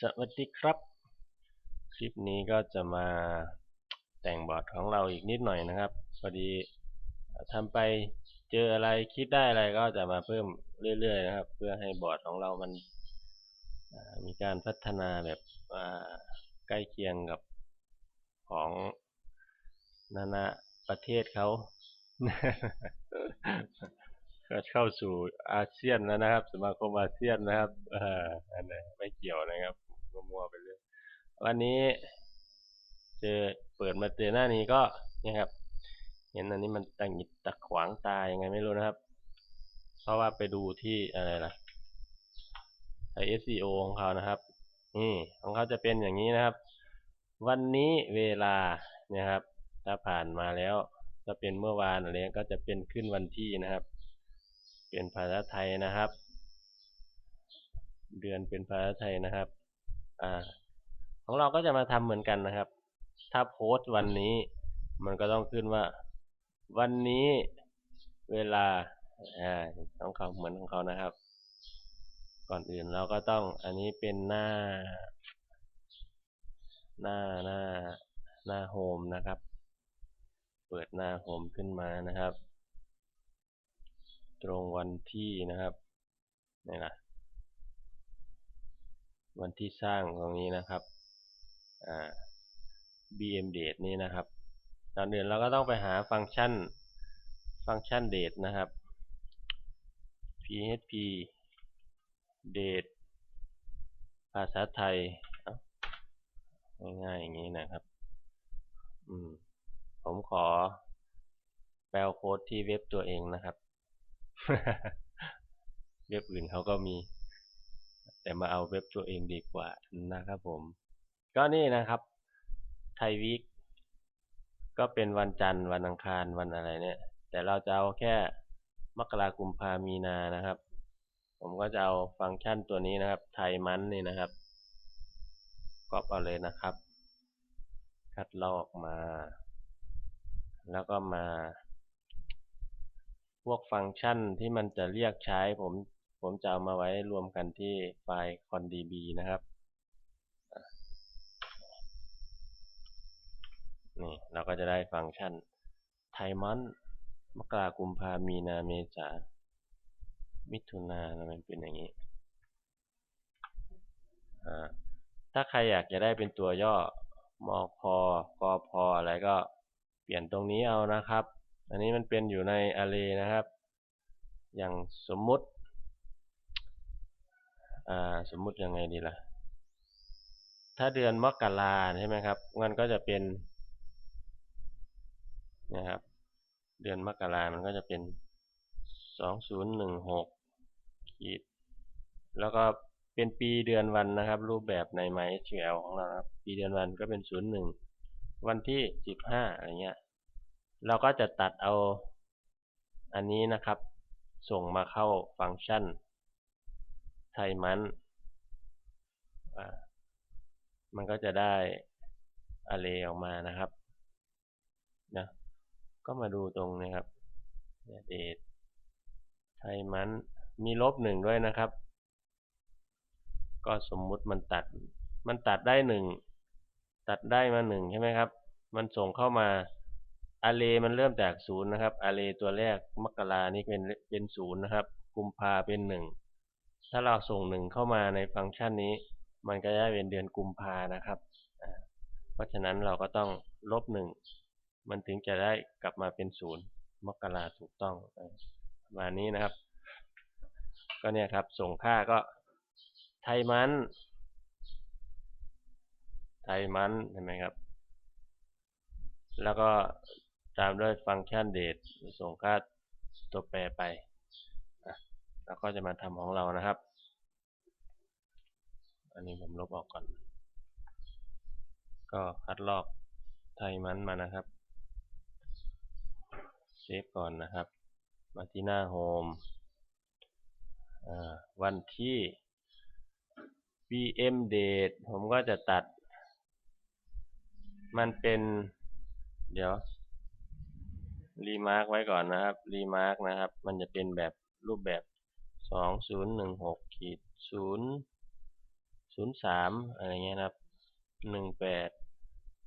สวัสดีครับ คลิปนี้ก็จะมาแต่งบอร์ดของเราอีกนิดหน่อยนะครับ พอดีทำไปเจออะไรคิดได้อะไรก็จะมาเพิ่มเรื่อยๆนะครับ เพื่อให้บอร์ดของเรามันมีการพัฒนาแบบใกล้เคียงกับของนานาประเทศเขา ก็เข้าสู่อาเซียนแล้วนะครับ สมาคมอาเซียนนะครับอออันนี้ไม่เกี่ยวนะครับมัวไปเรื่อยวันนี้เจอเปิดมาเจอหน้านี้ก็เนี่ยครับ เห็นอันนี้มันตังหงิดตะขวางตายยังไงไม่รู้นะครับ เพราะว่าไปดูที่อะไรล่ะไอ SEO ของเขานะครับ นี่ของเขาจะเป็นอย่างนี้นะครับ วันนี้เวลาเนี่ยครับ ถ้าผ่านมาแล้ว ถ้าเป็นเมื่อวานอะไรก็จะเป็นขึ้นวันที่นะครับ เป็นภาษาไทยนะครับ เดือนเป็นภาษาไทยนะครับ อ่า ของเราก็จะมาทำเหมือนกันนะครับ ถ้าโพสต์วันนี้ มันก็ต้องขึ้นว่า วันนี้เวลา อ่าของเขาเหมือนของเขานะครับ ก่อนอื่นเราก็ต้อง อันนี้เป็นหน้า หน้าหน้าหน้าโฮมนะครับ เปิดหน้าโฮมขึ้นมานะครับ ตรงวันที่นะครับนี่นะวันที่สร้างตรงนี้นะครับอ่า bm date นี้นะครับก่อนอื่นเราก็ต้องไปหาฟังก์ชันฟังก์ชัน date นะครับ php date ภาษาไทยง่ายๆอย่างนี้นะครับ อืม ผมขอแปลโค้ดที่เว็บตัวเองนะครับ เว็บอื่นเขาก็มี แต่มาเอาเว็บตัวเองดีกว่านะครับผม ก็นี่นะครับ ไทยวีคก็เป็นวันจันทร์วันอังคารวันอะไรเนี่ย แต่เราจะเอาแค่มกรากุมภามีนานะครับ ผมก็จะเอาฟังก์ชันตัวนี้นะครับ ไทยมันนี่นะครับก๊อปเอาเลยนะครับ คัดลอกมา แล้วก็มา พวกฟังก์ชันที่มันจะเรียกใช้ ผมผมจะเอามาไว้รวมกันที่ไฟล์ condb นะครับนี่เราก็จะได้ฟังก์ชันไทมันมกรากุมภามีนาเมษามิถุนามันเป็นอย่างนี้ ถ้าใครอยากจะได้เป็นตัวย่อมอพอกอพออะไรก็เปลี่ยนตรงนี้เอานะครับ อันนี้มันเป็นอยู่ใน array นะครับ อย่างสมมุติสมมุติยังไงดีล่ะ ถ้าเดือนมกราใช่ไหมครับมันก็จะเป็นนะครับ เดือนมกรามันก็จะเป็น2016ขีด แล้วก็เป็นปีเดือนวันนะครับ รูปแบบใน MySQL ของเราครับ ปีเดือนวันก็เป็น01วันที่15อะไรเงี้ย เราก็จะตัดเอาอันนี้นะครับ ส่งมาเข้าฟังก์ชันไทมันมันก็จะได้ array ออกมานะครับนะก็มาดูตรงนี้ครับเดทไทมันมีลบหนึ่งด้วยนะครับ ก็สมมุติมันตัด มันตัดได้หนึ่งตัดได้มาหนึ่งใช่ไหมครับ มันส่งเข้ามา อาร์เรย์มันเริ่มจากศูนย์นะครับอาร์เรย์ตัวแรกมกรานี่เป็นเป็นศูนย์นะครับ กุมภาเป็นหนึ่งถ้าเราส่งหนึ่งเข้ามาในฟังก์ชันนี้ มันก็จะเป็นเดือนกุมภานะครับเพราะฉะนั้นเราก็ต้องลบหนึ่งมันถึงจะได้กลับมาเป็นศูนย์มกราถูกต้องประมาณนี้นะครับ ก็เนี่ยครับส่งค่าก็ไทยมัน ไทยมันเห็นไหมครับ แล้วก็ ตามด้วยฟังก์ชันเดทส่งค่าตัวแปรไปแล้วก็จะมาทำของเรานะครับ อันนี้ผมลบออกก่อน ก็คัดลอกไทยมันมานะครับเซฟก่อนนะครับ มาที่หน้าโฮมวันที่ bm date ผมก็จะตัด มันเป็น เดี๋ยว รีมาร์กไว้ก่อนนะครับ รีมาร์กนะครับ มันจะเป็นแบบรูปแบบ2016ขีด0ศูนย์สามอะไรเงี้ยนะครับหนึ่งแปด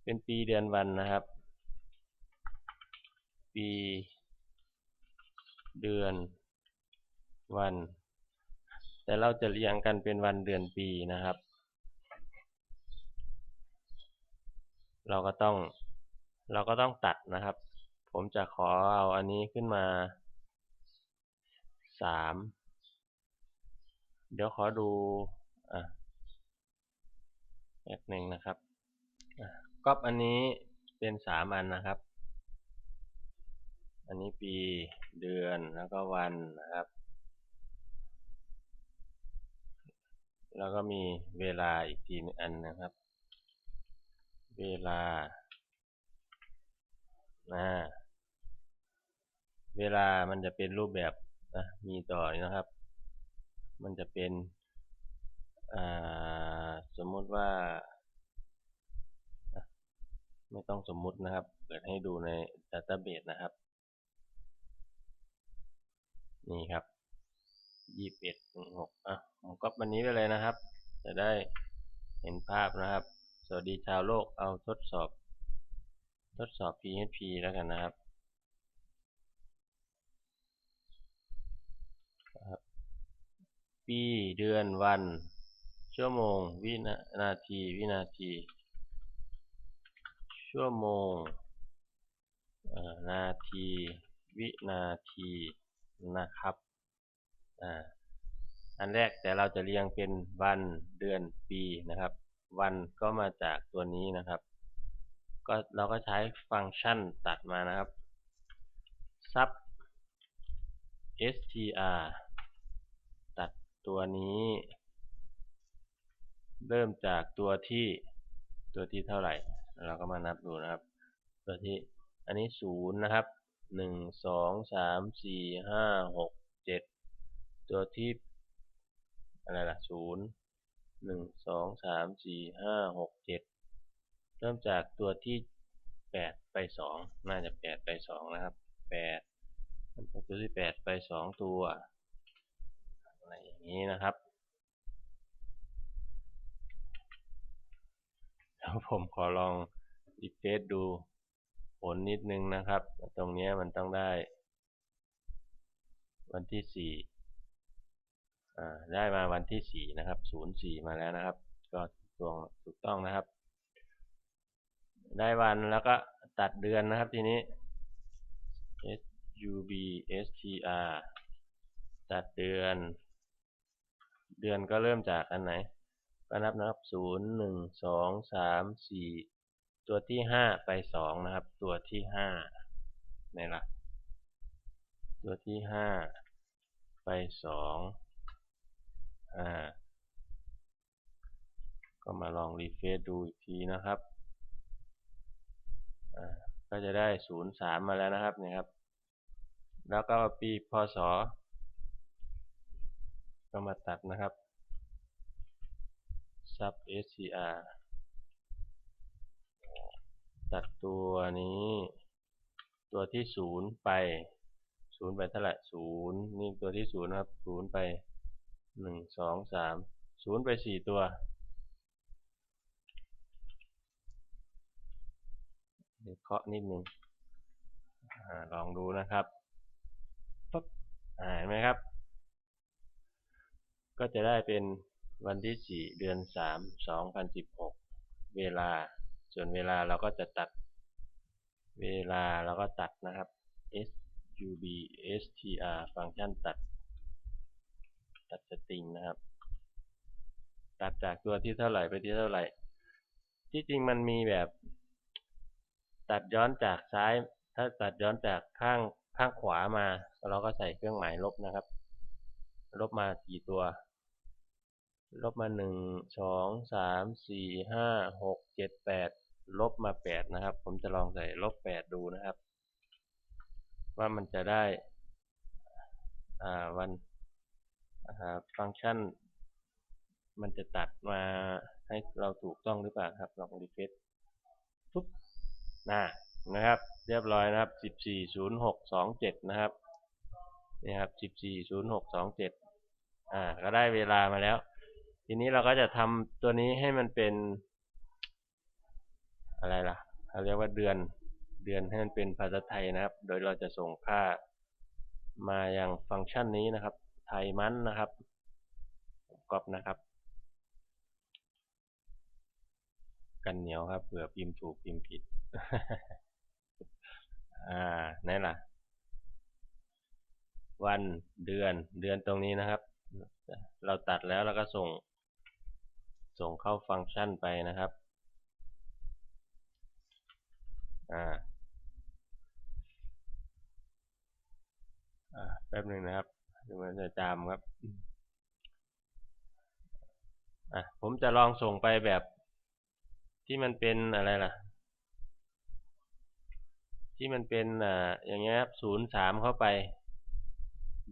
เป็นปีเดือนวันนะครับ ปีเดือนวัน แต่เราจะเรียงกันเป็นวันเดือนปีนะครับ เราก็ต้องเราก็ต้องตัดนะครับ ผมจะขอเอาอันนี้ขึ้นมาสามเดี๋ยวขอดูอะแป๊บหนึ่งนะครับก๊อปอันนี้เป็นสามอันนะครับ อันนี้ปีเดือนแล้วก็วันนะครับ แล้วก็มีเวลาอีกทีอันนะครับ เวลานะ เวลามันจะเป็นรูปแบบนะมีต่อนะครับ มันจะเป็นสมมติว่า ไม่ต้องสมมุตินะครับ เปิดให้ดูในดัตต้าเบสนะครับ นี่ครับยี่สิบเอ็ดถึงหกอะผมก๊อปวันนี้ไปเลยนะครับ จะได้เห็นภาพนะครับ สวัสดีชาวโลกเอาทดสอบ ทดสอบ PHP แล้วกันนะครับ ปีเดือนวัน ชั่วโมง วินาที วินาที ชั่วโมงนาที วินาทีนะครับอันแรกแต่เราจะเรียงเป็นวันเดือนปีนะครับ วันก็มาจากตัวนี้นะครับ ก็เราก็ใช้ฟังก์ชันตัดมานะครับ sub str ตัวนี้ เริ่มจากตัวที่ตัวที่เท่าไหร่ เราก็มานับดูนะครับ ตัวที่อันนี้ศูนย์นะครับหนึ่งสองสามสี่ห้าหกเจ็ดตัวที่อะไรล่ะศูนย์หนึ่งสองสามสี่ห้าหกเจ็ดเริ่มจากตัวที่แปดไปสองน่าจะแปดไปสองนะครับแปดตัวที่แปดไปสองตัว อะไรอย่างนี้นะครับแล้วผมขอลองอีเฟสดูผลนิดนึงนะครับ ตรงนี้มันต้องได้ วันที่สี่ได้มาวันที่สี่นะครับศูนย์สี่มาแล้วนะครับ ก็ตรงถูกต้องนะครับ ได้วันแล้วก็ตัดเดือนนะครับทีนี้ s u b s t r ตัดเดือน เดือนก็เริ่มจากอันไหน ก็นับนะครับศูนย์หนึ่งสองสามสี่ตัวที่ห้าไปสองนะครับ ตัวที่ห้าในหลัก ตัวที่ห้าไปสองอ่าก็มาลองรีเฟซดูอีกทีนะครับอ่าก็จะได้ศูนย์สามมาแล้วนะครับนี่ครับ แล้วก็ปีพศ ก็มาตัดนะครับ sub scr ตัดตัวนี้ ตัวที่ศูนย์ไปศูนย์ไปเท่าไหร่ศูนย์นี่ตัวที่ศูนย์นะครับศูนย์ไปหนึ่งสองสามศูนย์ไปสี่ตัวเดี๋ยวเคาะนิดนึงอลองดูนะครับปุ๊บเห็นไหมครับ ก็จะได้เป็นวันที่สี่เดือนสามสองพันสิบหกเวลา ส่วนเวลาเราก็จะตัด เวลาเราก็ตัดนะครับ s u b s t r ฟังก์ชันตัด ตัดสตริงนะครับ ตัดจากตัวที่เท่าไหร่ไปที่เท่าไหร่ ที่จริงมันมีแบบ ตัดย้อนจากซ้าย ถ้าตัดย้อนจากข้างข้างขวามา เราก็ใส่เครื่องหมายลบนะครับ ลบมากี่ตัว ลบมาหนึ่งสองสามสี่ห้าหกเจ็ดแปดลบมาแปดนะครับ ผมจะลองใส่ลบแปดดูนะครับ ว่ามันจะได้วันฟังก์ชัน มันจะตัดมาให้เราถูกต้องหรือเปล่าครับลองรีเฟซปุ๊บนะนะครับ เรียบร้อยนะครับ 140627 นะครับนี่ครับ 140627 อ่า ก็ได้เวลามาแล้ว ทีนี้เราก็จะทำตัวนี้ให้มันเป็น อะไรล่ะเขาเรียกว่าเดือนเดือนให้มันเป็นภาษาไทยนะครับ โดยเราจะส่งค่ามาอย่างฟังก์ชันนี้นะครับ ไทยมันนะครับก๊อปนะครับ กันเหนียวครับเผื่อพิมพ์ถูกพิมพ์ผิด อ่าไหนล่ะ วันเดือนเดือนตรงนี้นะครับ เราตัดแล้วเราก็ส่ง ส่งเข้าฟังก์ชันไปนะครับอ่าอ่าแป๊บหนึ่งนะครับเดี๋ยวมันจะจามครับอะผมจะลองส่งไปแบบที่มันเป็นอะไรล่ะ ที่มันเป็นอ่าอย่างเงี้ยครับศูนย์สามเข้าไป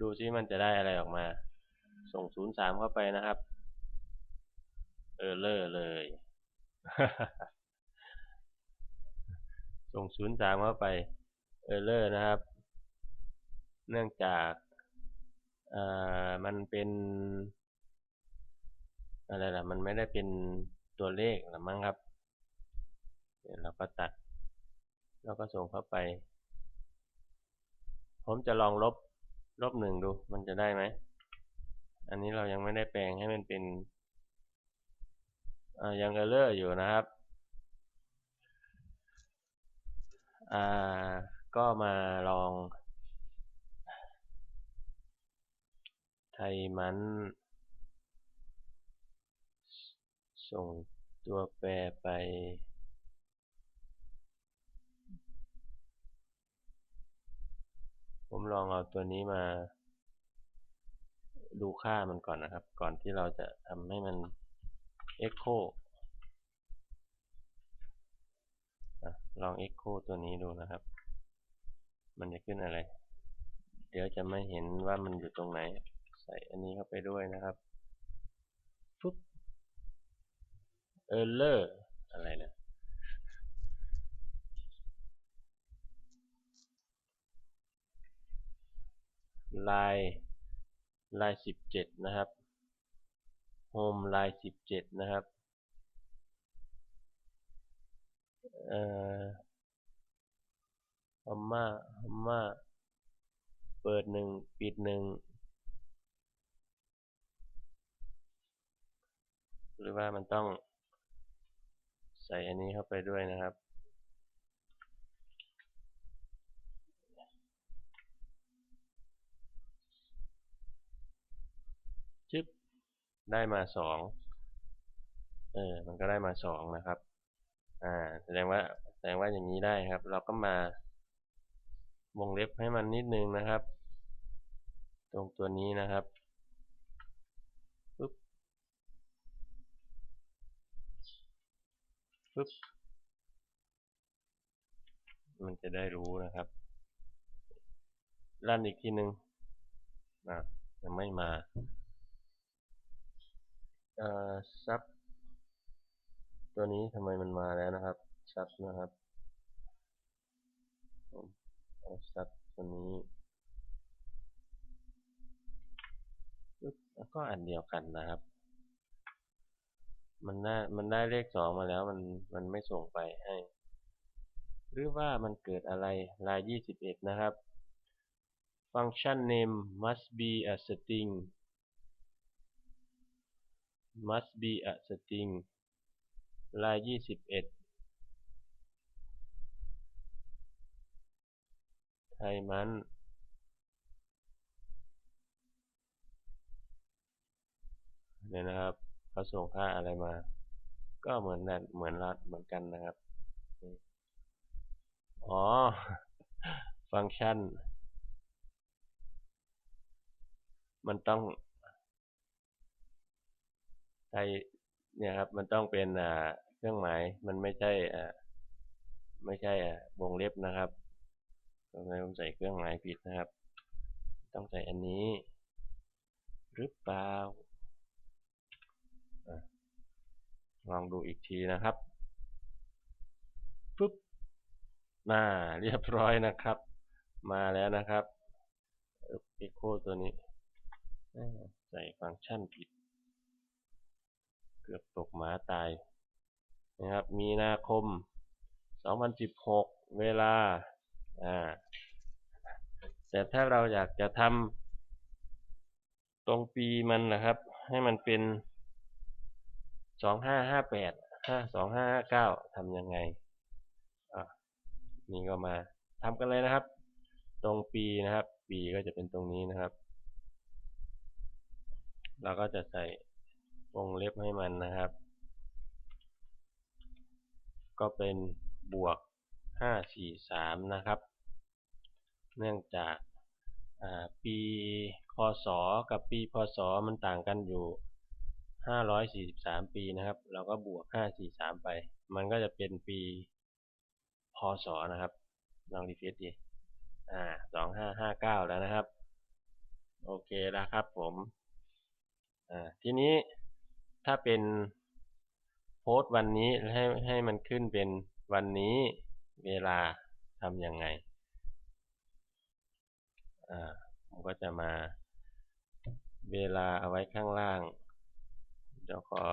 ดูซิมันจะได้อะไรออกมา ส่งศูนย์สามเข้าไปนะครับ เออเลอร์เลยส่งศูนย์สามเข้าไปเออเลอร์นะครับ เนื่องจากอ่ามันเป็นอะไรล่ะ มันไม่ได้เป็นตัวเลขหรือมั้งครับ เดี๋ยวเราก็ตัด แล้วก็ส่งเข้าไป ผมจะลองลบลบหนึ่งดู มันจะได้ไหม อันนี้เรายังไม่ได้แปลงให้มันเป็น ยังเออร์เลอร์อยู่นะครับ อ่า ก็มาลอง ไทยมัน ส่งตัวแปรไปผมลองเอาตัวนี้มาดูค่ามันก่อนนะครับ ก่อนที่เราจะทำให้มัน Echo ลอง Echo ตัวนี้ดูนะครับ มันจะขึ้นอะไร เดี๋ยวจะไม่เห็นว่ามันอยู่ตรงไหน ใส่อันนี้เข้าไปด้วยนะครับปุ๊บ Error อะไรนะลายลายสิบเจ็ดนะครับ Home ลายสิบเจ็ดนะครับเอ่อฮัมมาฮัมมาเปิดหนึ่งปิดหนึ่งหรือว่ามันต้องใส่อันนี้เข้าไปด้วยนะครับ ได้มาสองเออมันก็ได้มาสองนะครับ อ่า แสดงว่าแสดงว่าอย่างนี้ได้ครับ เราก็มาวงเล็บให้มันนิดนึงนะครับ ตรงตัวนี้นะครับปึ๊บปึ๊บมันจะได้รู้นะครับลั่นอีกทีหนึ่งอะยังไม่มา เอ่อซับตัวนี้ทำไมมันมาแล้วนะครับซับนะครับเอาซับตัวนี้แล้วก็อันเดียวกันนะครับ มันได้มันได้เลขสองมาแล้วมันมันไม่ส่งไปให้ หรือว่ามันเกิดอะไรลายยี่สิบเอ็ดนะครับ function name must be a string must be a string ลายยี่สิบเอ็ดไทยมันเนี่ยนะครับเขาส่งค่าอะไรมา ก็เหมือนนั่นเหมือนรัดเหมือนกันนะครับ อ๋อ ฟังก์ชัน มันต้อง ช้เนี่ยครับมันต้องเป็นเครื่องหมายมันไม่ใช่ไม่ใช่วงเล็บนะครับตรงนี้ผมใส่เครื่องหมายผิดนะครับ ต้องใส่อันนี้หรือเปล่าลองดูอีกทีนะครับปุ๊บน่าเรียบร้อยนะครับ มาแล้วนะครับ Echo ตัวนี้ใส่ฟังก์ชันผิด เกือบตกหมาตายนะครับ มีนาคม 2016 เวลา อ่า แต่ถ้าเราอยากจะทำตรงปีมันนะครับ ให้มันเป็น 2558 52559ทำยังไง อะนี่ก็มาทำกันเลยนะครับ ตรงปีนะครับ ปีก็จะเป็นตรงนี้นะครับ เราก็จะใส่ วงเล็บให้มันนะครับ ก็เป็นบวก 543 นะครับ เนื่องจากปีคศกับปีพศมันต่างกันอยู่ 543 ปีนะครับ เราก็บวก 543 ไป มันก็จะเป็นปีพศนะครับ ลองรีเฟรชดีอ่า2559 แล้วนะครับ โอเคแล้วครับผม อ่า ทีนี้ ถ้าเป็นโพสต์วันนี้ให้ให้มันขึ้นเป็นวันนี้เวลาทำยังไง อ่าผมก็จะมาเวลาเอาไว้ข้างล่าง เดี๋ยวขอ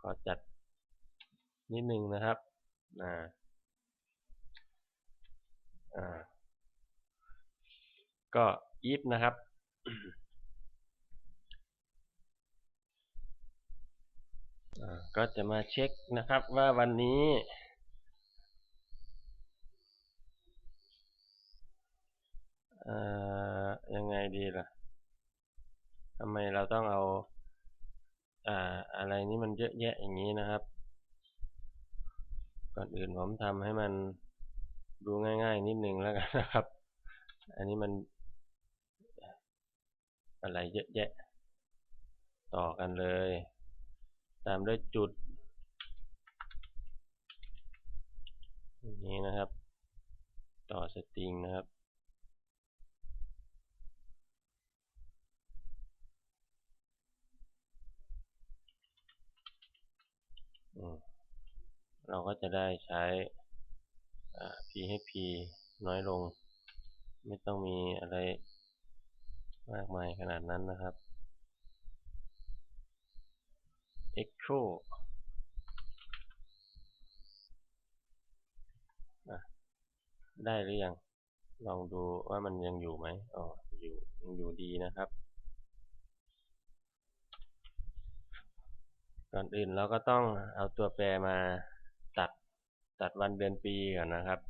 ขอจัดนิดนึงนะครับอ่าอ่าก็ if นะครับ ก็จะมาเช็คนะครับว่าวันนี้ ยังไงดีล่ะทำไมเราต้องเอาอ่าอะไรนี้มันเยอะแยะอย่างนี้นะครับ ก่อนอื่นผมทำให้มันดูง่ายๆ นิดนึงแล้วกันนะครับ อันนี้มัน อะไรเยอะแยะ ต่อกันเลย ตามด้วยจุดนี้นะครับ ต่อสตริงนะครับเราก็จะได้ใช้ php น้อยลง ไม่ต้องมีอะไรมากมายขนาดนั้นนะครับ echo ได้หรือยัง ลองดูว่ามันยังอยู่ไหมอ๋อ อยู่ยังอยู่ดีนะครับ ก่อนอื่นเราก็ต้องเอาตัวแปรมาตัด ตัดวันเดือนปีก่อนนะครับ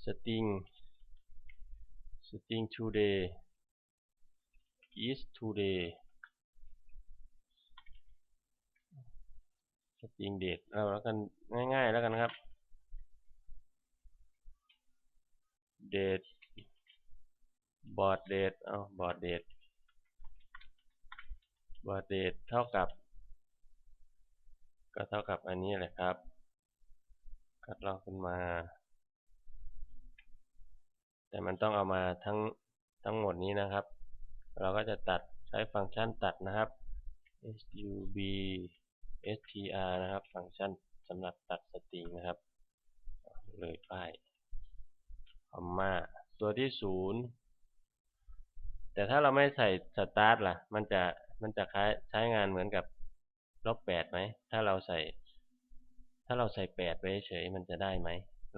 string string today is today จริงเดทเอาแล้วกันง่ายๆแล้วกันครับเดทบอร์ดเดทเอาบอร์ดเดทบอร์ดเดทเท่ากับ ก็เท่ากับอันนี้แหละครับคัดลอกขึ้นมา แต่มันต้องเอามาทั้งทั้งหมดนี้นะครับ เราก็จะตัดใช้ฟังก์ชันตัดนะครับ sub str นะครับ ฟังก์ชันสำหรับตัดสตริงนะครับ เลยป้ายคอมมาตัวที่ศูนย์แต่ถ้าเราไม่ใส่สตาร์ทล่ะ มันจะมันจะใช้งานเหมือนกับลบแปดไหม ถ้าเราใส่ ถ้าเราใส่แปดไว้เฉยมันจะได้ไหม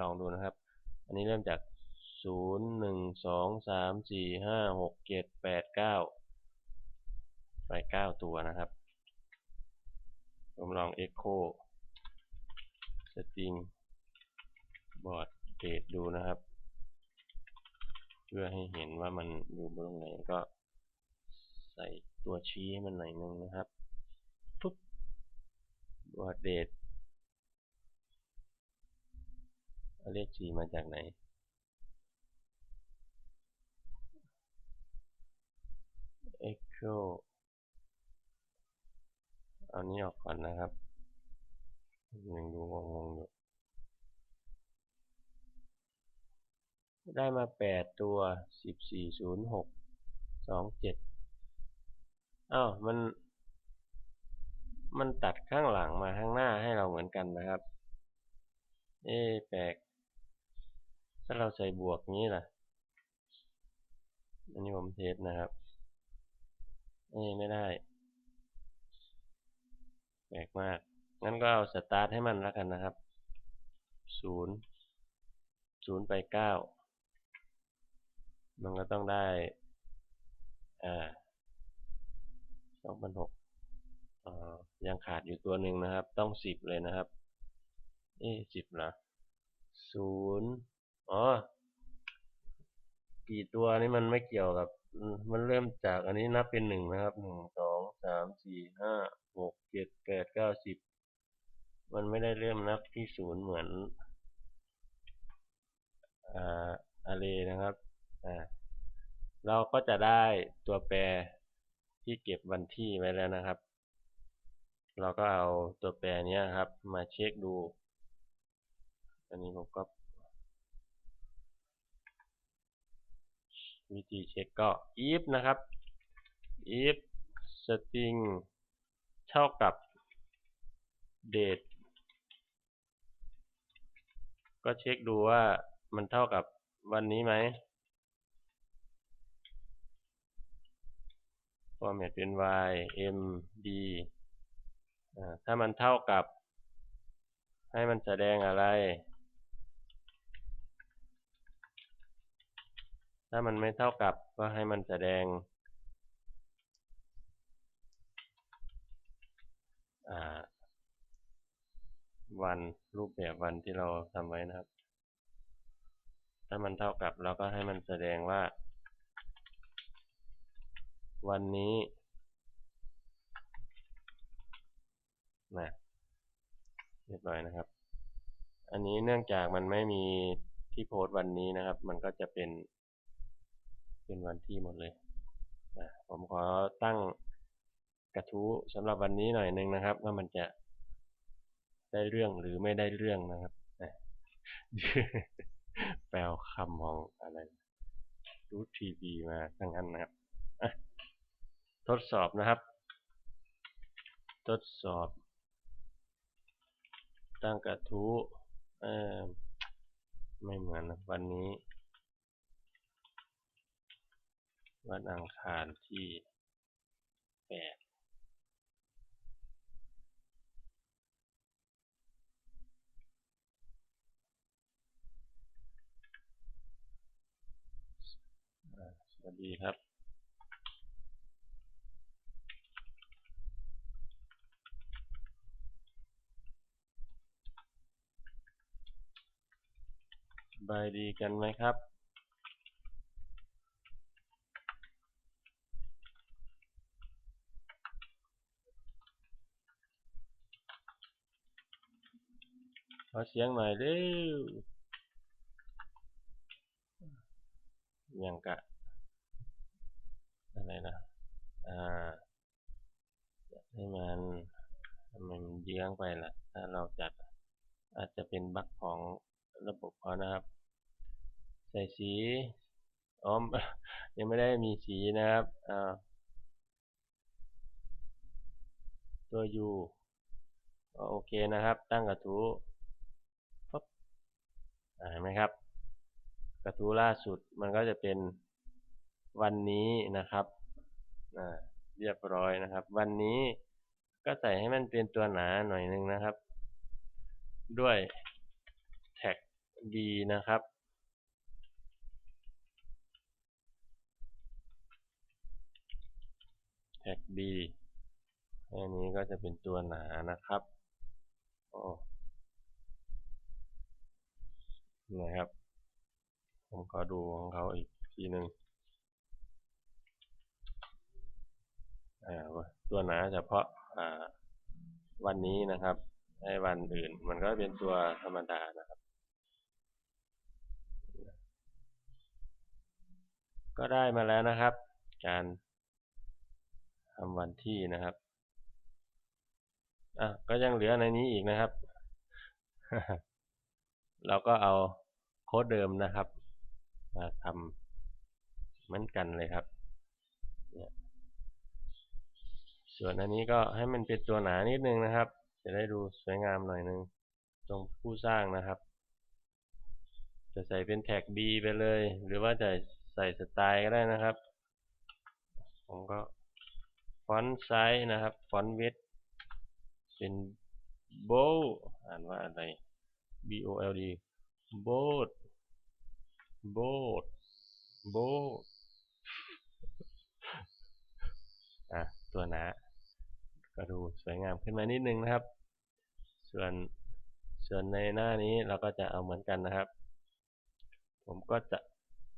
ลองดูนะครับ อันนี้เริ่มจากศูนย์หนึ่งสองสามสี่ห้าหกเจ็ดแปดเก้าไปเก้าตัวนะครับ ผมลอง Echo String Board Date ดูนะครับ เพื่อให้เห็นว่ามันอยู่บนไหนก็ใส่ตัวชี้ให้มันหน่อยนึงนะครับปุ๊บบอร์ดเดทเรียกชีมาจากไหน Echo เอานี้ออกก่อนนะครับยังดูงงๆอยู่ได้มาแปดตัวสิบสี่ศูนย์หกสองเจ็ดอ้าวมัน มันตัดข้างหลังมาข้างหน้าให้เราเหมือนกันนะครับ เอ๊แปลก ถ้าเราใส่บวกนี้ล่ะ อันนี้ผมเทสนะครับ เอ๊ไม่ได้ แปลกมาก งั้นก็เอาสตาร์ทให้มันแล้วกันนะครับศูนย์ศูนย์ไปเก้ามันก็ต้องได้อ่าสองพันหกยังขาดอยู่ตัวหนึ่งนะครับ ต้องสิบเลยนะครับเอ๊สิบเหรอศูนย์อ๋อ กี่ตัวนี่มันไม่เกี่ยวกับ มันเริ่มจากอันนี้นับเป็นหนึ่งนะครับหนึ่งสองสามสี่ห้า หก เจ็ด แปด เก้า สิบ มันไม่ได้เริ่มนับที่ศูนย์เหมือนอ่าอาเรนะครับ เราก็จะได้ตัวแปรที่เก็บวันที่ไว้แล้วนะครับ เราก็เอาตัวแปรนี้ครับ มาเช็คดู อันนี้ผมก็ วิธีเช็คก็ if นะครับ if string เท่ากับ date ก็เช็คดูว่ามันเท่ากับวันนี้ไหม format เป็น y m d ถ้ามันเท่ากับ ให้มันแสดงอะไร ถ้ามันไม่เท่ากับก็ให้มันแสดง วันรูปแบบวันที่เราทำไว้นะครับ ถ้ามันเท่ากับเราก็ให้มันแสดงว่า วันนี้นะเรียบร้อยนะครับ อันนี้เนื่องจากมันไม่มีที่โพสต์วันนี้นะครับ มันก็จะเป็น เป็นวันที่หมดเลยนะผมขอตั้งกระทู้สำหรับวันนี้หน่อยนึงนะครับ ว่ามันจะ ได้เรื่องหรือไม่ได้เรื่องนะครับแปลคำของอะไรรูทีวีมาทั้งนั้นนะครับทดสอบนะครับ ทดสอบ ตั้งกระทู้ไม่เหมือนวันนี้ วันอังคารที่แปดส วัสดีครับบายดีกันไหมครับ ขอเสียงหน่อยเร็วยังกะ อะไรนะอ่าให้มันทำไมมันเยื้องไปล่ะ ถ้าเราจัดอาจจะเป็นบั๊กของระบบเขานะครับ ใส่สีอ๋อยังไม่ได้มีสีนะครับตัว U โอเคนะครับ ตั้งกระทู้ปั๊บเห็นไหมครับ กระทู้ล่าสุดมันก็จะเป็นวันนี้นะครับ เรียบร้อยนะครับ วันนี้ก็ใส่ให้มันเป็นตัวหนาหน่อยนึงนะครับ ด้วยแท็ก b นะครับแท็ก b อันนี้ก็จะเป็นตัวหนานะครับโอ้นะครับ ผมขอดูของเขาอีกทีหนึ่ง ตัวหนาเฉพาะวันนี้นะครับในวันอื่น มันก็เป็นตัวธรรมดานะครับ ก็ได้มาแล้วนะครับ การทำวันที่นะครับอะก็ยังเหลือในนี้อีกนะครับ เราก็เอาโค้ดเดิมนะครับ มาทำเหมือนกันเลยครับ ส่วนอันนี้ก็ให้มันเป็นตัวหนานิดนึงนะครับ จะได้ดูสวยงามหน่อยนึง ตรงผู้สร้างนะครับ จะใส่เป็นแท็ก B ไปเลย หรือว่าจะใส่สไตล์ก็ได้นะครับ ผมก็ฟอนต์ไซส์นะครับ ฟอนต์วิดเป็น bold อ่านว่าอะไร b o l d bold bold อะ ตัวหนา ก็ดูสวยงามขึ้นมานิดนึงนะครับ ส่วนส่วนในหน้านี้เราก็จะเอาเหมือนกันนะครับ ผมก็จะ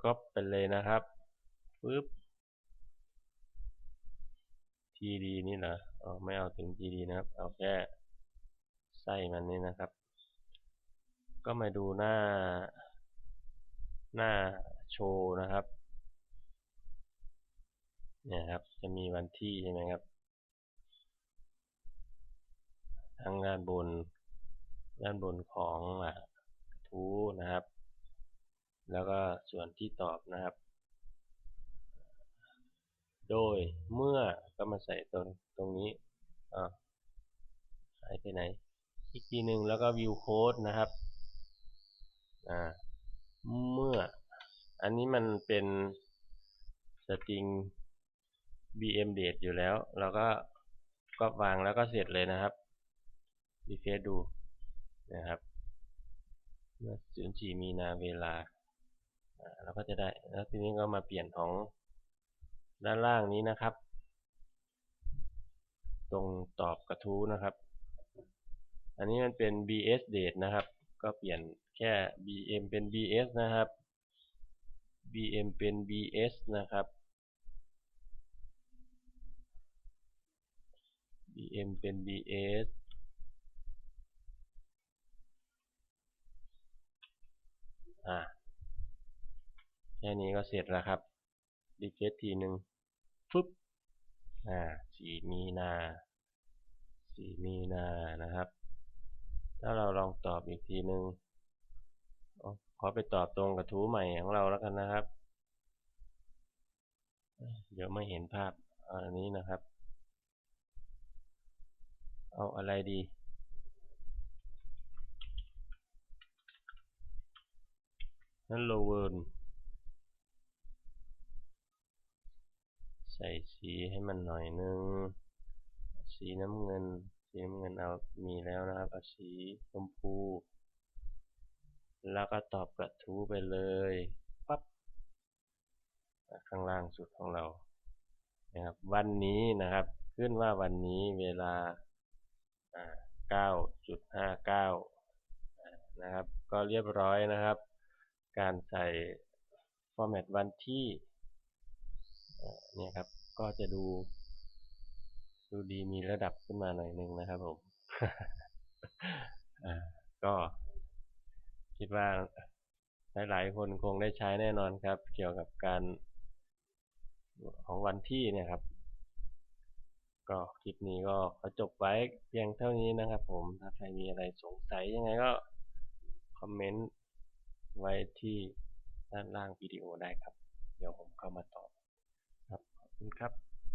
ก๊อปไปเลยนะครับปึ๊บ td นี่เหรออ๋อไม่เอาถึง td นะครับ เอาแค่ไส้มันนี่นะครับ ก็มาดูหน้า หน้าโชว์นะครับ เนี่ยครับ จะมีวันที่ใช่ไหมครับ ทางด้านบน ด้านบนของกระทู้นะครับ แล้วก็ส่วนที่ตอบนะครับ โดยเมื่อก็มาใส่ตรงตรงนี้อ่าหายไปไหน อีกทีหนึ่งแล้วก็ view code นะครับอ่าเมื่อ อันนี้มันเป็นสตริง bm date อยู่แล้ว เราก็ก็วางแล้วก็เสร็จเลยนะครับ รีเฟซดูนะครับ เมื่อ04มีนาเวลาเราก็จะได้ แล้วทีนี้ก็มาเปลี่ยนของด้านล่างนี้นะครับ ตรงตอบกระทู้นะครับ อันนี้มันเป็น bs date นะครับ ก็เปลี่ยนแค่ bm เป็น bs นะครับ bm เป็น bs นะครับ bm เป็น bs อ่าแค่นี้ก็เสร็จแล้วครับรีเฟซทีหนึ่งฟึบอ่าสี่มีนาสี่มีนานะครับ ถ้าเราลองตอบอีกทีหนึ่งขอไปตอบตรงกระทู้ใหม่ของเราแล้วกันนะครับ เดี๋ยวไม่เห็นภาพอันนี้นะครับ เอาอะไรดี Hello World ใส่สีให้มันหน่อยนึง สีน้ำเงิน สีน้ำเงินเอามีแล้วนะครับสีชมพู แล้วก็ตอบกระทู้ไปเลยปั๊บข้างล่างสุดของเรานะครับวันนี้นะครับขึ้นว่าวันนี้เวลา 9.59 นะครับ ก็เรียบร้อยนะครับ การใส่ฟอร์แมตวันที่เนี่ยครับ ก็จะดู ดูดีมีระดับขึ้นมาหน่อยนึงนะครับผมก็คิดว่าหลายๆคนคงได้ใช้แน่นอนครับ เกี่ยวกับการของวันที่เนี่ยครับ ก็คลิปนี้ก็ขอจบไว้เพียงเท่านี้นะครับผม ถ้าใครมีอะไรสงสัยยังไงก็คอมเมนต์ ไว้ที่ด้านล่างวิดีโอได้ครับ เดี๋ยวผมเข้ามาตอบครับ ขอบคุณครับ